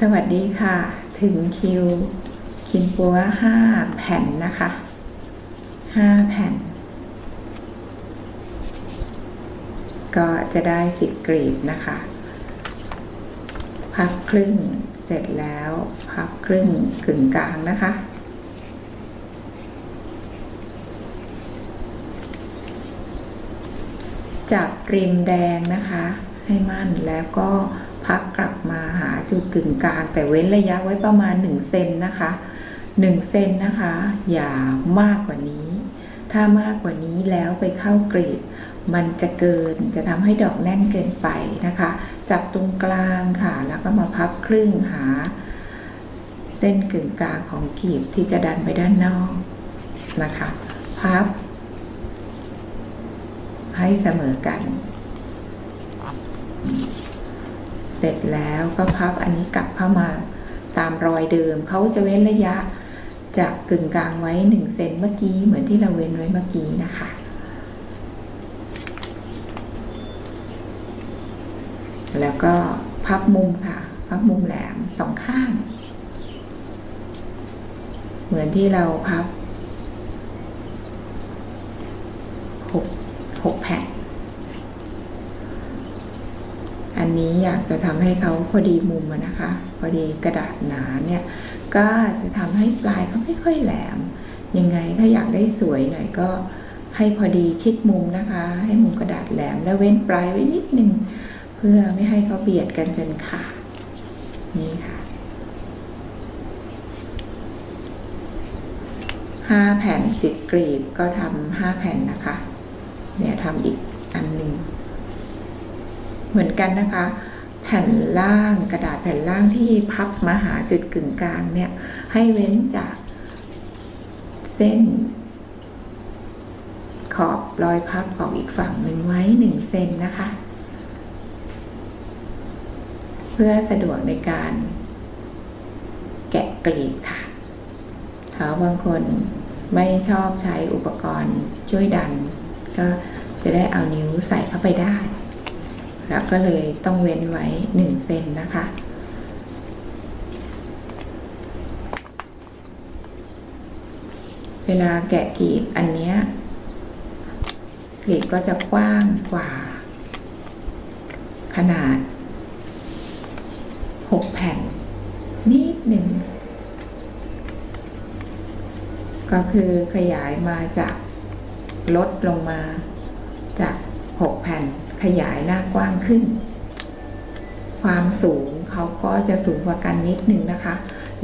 สวัสดีค่ะ ถึงคิวกินปัวห้าแผ่นนะคะห้าแผ่น ก็จะได้สิบกรีบนะคะ พับครึ่งเสร็จแล้ว พับครึ่งกึ่งกลางนะคะจับริมแดงนะคะ ให้มั่นแล้วก็ หาจุดกึ่งกลาง แต่เว้นระยะไว้ประมาณ1เซนนะคะ1เซนนะคะ อย่ามากกว่านี้ ถ้ามากกว่านี้แล้วไปเข้ากรีด มันจะเกินจะทำให้ดอกแน่นเกินไปนะคะ จับตรงกลางค่ะ แล้วก็มาพับครึ่งหา เส้นกึ่งกลางของกรีบที่จะดันไปด้านนอกนะคะ พับ ให้เสมอกันเส ร็จแล้วก็พับอันนี้กลับเข้ามาตามรอยเดิมเขาจะเว้นระยะจากกึ่งกลางไว้1เซนเมื่อกี้เหมือนที่เราเว้นไว้เมื่อกี้นะคะแล้วก็พับมุมค่ะ พับมุมแหลมสองข้าง เหมือนที่เราพับหกหกแผ่น อั นี้อยากจะทำให้เขาพอดีมุมนะคะ พอดีกระดาษหนาเนี่ยก็จะทำให้ปลายเขาไม่ค่อยแหลม ยังไงถ้าอยากได้สวยหน่อยก็ให้พอดีชิดมุมนะคะ ให้มุมกระดาษแหลมแล้วเว้นปลายไว้นิดนึงเพื่อไม่ให้เขาเบียดกันจนขาดนี่ค่ะห้าแผ่นสิบกรีบก็ทำห้าแผ่นนะคะ เนี่ยทำอีกอันหนึ่ง เหมือนกันนะคะ แผ่นล่างกระดาษแผ่นล่างที่พับมาหาจุดกึ่งกลางเนี่ย ให้เว้นจากเส้น ขอบรอยพับของอีกฝั่งหนึ่งไว้หนึ่งเซนนะคะ เพื่อสะดวกในการ แกะกลีบค่ะถ้าบางคนไม่ชอบใช้อุปกรณ์ช่วยดัน ก็จะได้เอานิ้วใส่เข้าไปได้ แล้วก็เลยต้องเว้นไว้ 1 เซนนะคะ เวลาแกะกลีบอันเนี้ยกลีบก็จะกว้างกว่า ขนาด 6 แผ่น นิดหนึ่งก็คือขยายมาจากลดลงมาจาก 6 แผ่น ขยายหน้ากว้างขึ้น ความสูงเขาก็จะสูงกว่ากันนิดหนึ่งนะคะ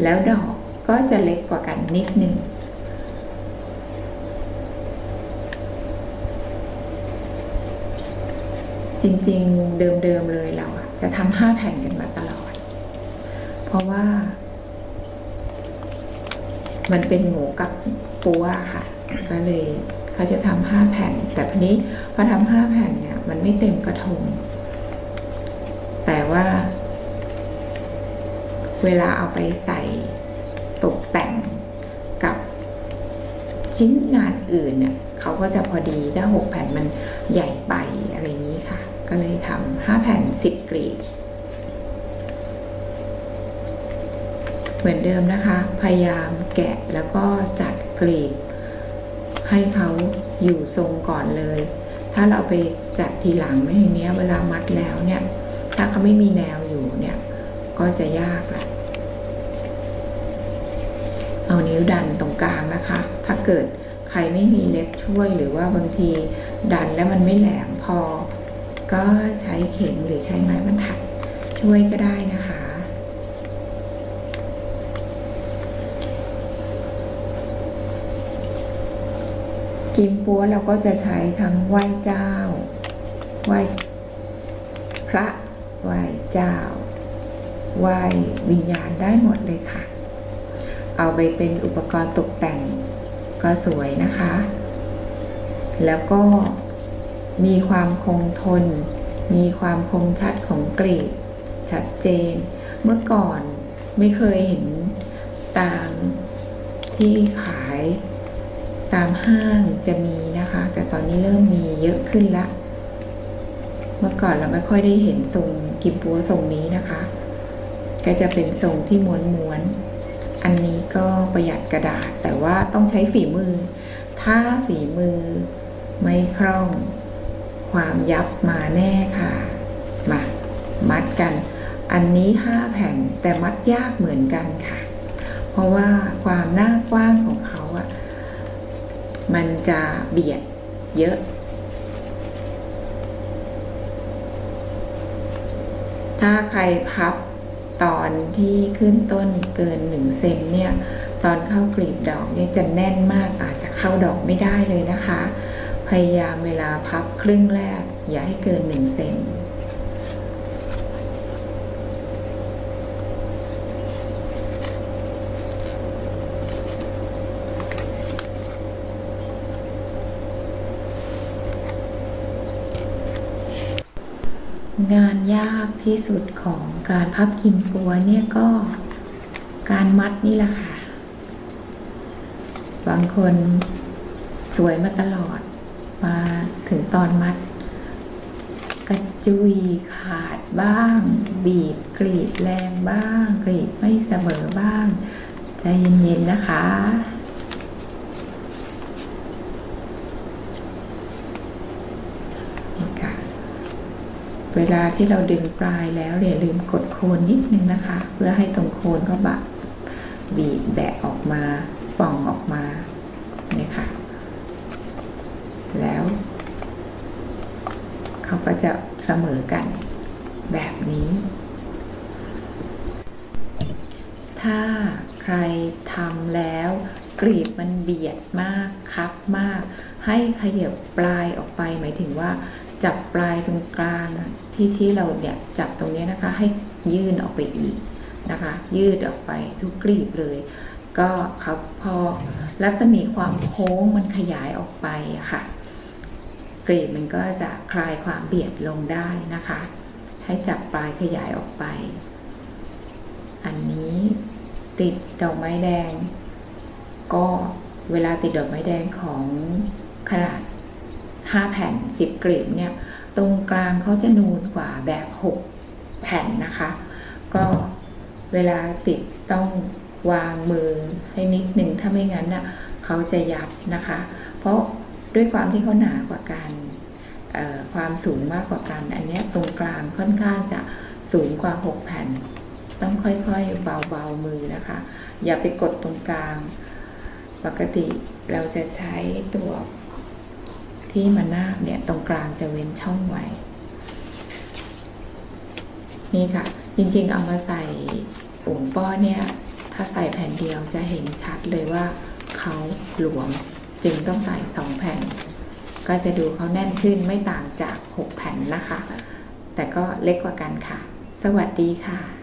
แล้วดอกก็จะเล็กกว่ากันนิดหนึ่งจริงๆเดิมๆเลยเราอะจะทำห้าแผ่นกันมาตลอด เพราะว่า มันเป็นหมูกับปัวค่ะ ก็เลยเขาจะทำห้าแผ่น แต่พนี้พอทำห้าแผ่นเนี่ย มันไม่เต็มกระทง แต่ว่า เวลาเอาไปใส่ตกแต่งกับชิ้นงานอื่นเนี่ยเขาก็จะพอดีถ้าหกแผ่นมันใหญ่ไปอะไรอย่างนี้ค่ะ ก็เลยทำห้าแผ่นสิบกรีดเหมือนเดิมนะคะ พยายามแกะแล้วก็จัดกรีบ ให้เขาอยู่ทรงก่อนเลย ถ้าเราไปจัดทีหลังไม่อย่างเนี้ย เวลามัดแล้วเนี่ย ถ้าเขาไม่มีแนวอยู่เนี่ย ก็จะยากแหละเอานิ้วดันตรงกลางนะคะ ถ้าเกิดใครไม่มีเล็บช่วยหรือว่าบางทีดันแล้วมันไม่แหลมพอ ก็ใช้เข็มหรือใช้ไม้บรรทัดช่วยก็ได้นะคะ กิมปัวเราก็จะใช้ทั้งไหว้เจ้า ไหว้พระ ไหว้เจ้า ไหว้วิญญาณได้หมดเลยค่ะ เอาไปเป็นอุปกรณ์ตกแต่งก็สวยนะคะ แล้วก็มีความคงทน มีความคมชัดของกรีดชัดเจน เมื่อก่อนไม่เคยเห็นตามที่ขาย ตามห้างจะมีนะคะ แต่ตอนนี้เริ่มมีเยอะขึ้นละ เมื่อก่อนเราไม่ค่อยได้เห็นทรงกิมปัวทรงนี้นะคะ ก็จะเป็นทรงที่ม้วนๆ อันนี้ก็ประหยัดกระดาษ แต่ว่าต้องใช้ฝีมือ ถ้าฝีมือไม่คล่องความยับมาแน่ค่ะ มามัดกัน อันนี้ 5 แผ่นแต่มัดยากเหมือนกันค่ะ เพราะว่าความหน้ากว้างของเขา มันจะเบียดเยอะ ถ้าใครพับตอนที่ขึ้นต้นเกินหนึ่งเซนเนี่ย ตอนเข้ากลีบดอกเนี่ยจะแน่นมากอาจจะเข้าดอกไม่ได้เลยนะคะ พยายามเวลาพับครึ่งแรกอย่าให้เกินหนึ่งเซน งานยากที่สุดของการพับกิมปัวเนี่ยก็การมัดนี่แหละค่ะ บางคนสวยมาตลอดมาถึงตอนมัด กระจุยขาดบ้าง บีบกรีดแรงบ้าง กรีดไม่เสมอบ้าง ใจเย็นๆนะคะ นี่ค่ะ เวลาที่เราดึงปลายแล้วอย่าลืมกดโคนนิดนึงนะคะ เพื่อให้ตรงโคนก็บะบีบแบะออกมาป่องออกมาเนี่ยค่ะ แล้วเขาก็จะเสมอกันแบบนี้ ถ้าใครทำแล้วกรีบมันเบียดมากคับมาก ให้ขยับปลายออกไปหมายถึงว่า จับปลายตรงกลางที่ที่เราเนี่ยจับตรงนี้นะคะให้ยื่นออกไปอีกนะคะ ยืดออกไปทุกกรีบเลย ก็ครับพอรัศมีความโค้งมันขยายออกไปค่ะ กรีบมันก็จะคลายความเบียดลงได้นะคะ ให้จับปลายขยายออกไป อันนี้ติดดอกไม้แดง ก็เวลาติดดอกไม้แดงของขนาด 5 แผ่น 10กรีบเนี่ยตรงกลางเขาจะนูนกว่าแบบ 6 แผ่นนะคะ ก็เวลาติดต้องวางมือให้นิดหนึ่งถ้าไม่งั้นน่ะเขาจะยับนะคะ เพราะด้วยความที่เขาหนากว่ากันความสูงมากกว่ากันอันนี้ตรงกลางค่อนข้างจะสูงกว่า 6 แผ่น ต้องค่อยๆเบาๆมือนะคะ อย่าไปกดตรงกลาง ปกติเราจะใช้ตัว ที่มันนาบเนี่ยตรงกลางจะเว้นช่องไว้ นี่ค่ะ จริงๆเอามาใส่อุ๋งป้อเนี่ยถ้าใส่แผ่นเดียวจะเห็นชัดเลยว่าเขาหลวมจึงต้องใส่สองแผ่น ก็จะดูเขาแน่นขึ้นไม่ต่างจาก 6 แผ่นนะคะ แต่ก็เล็กกว่ากันค่ะ สวัสดีค่ะ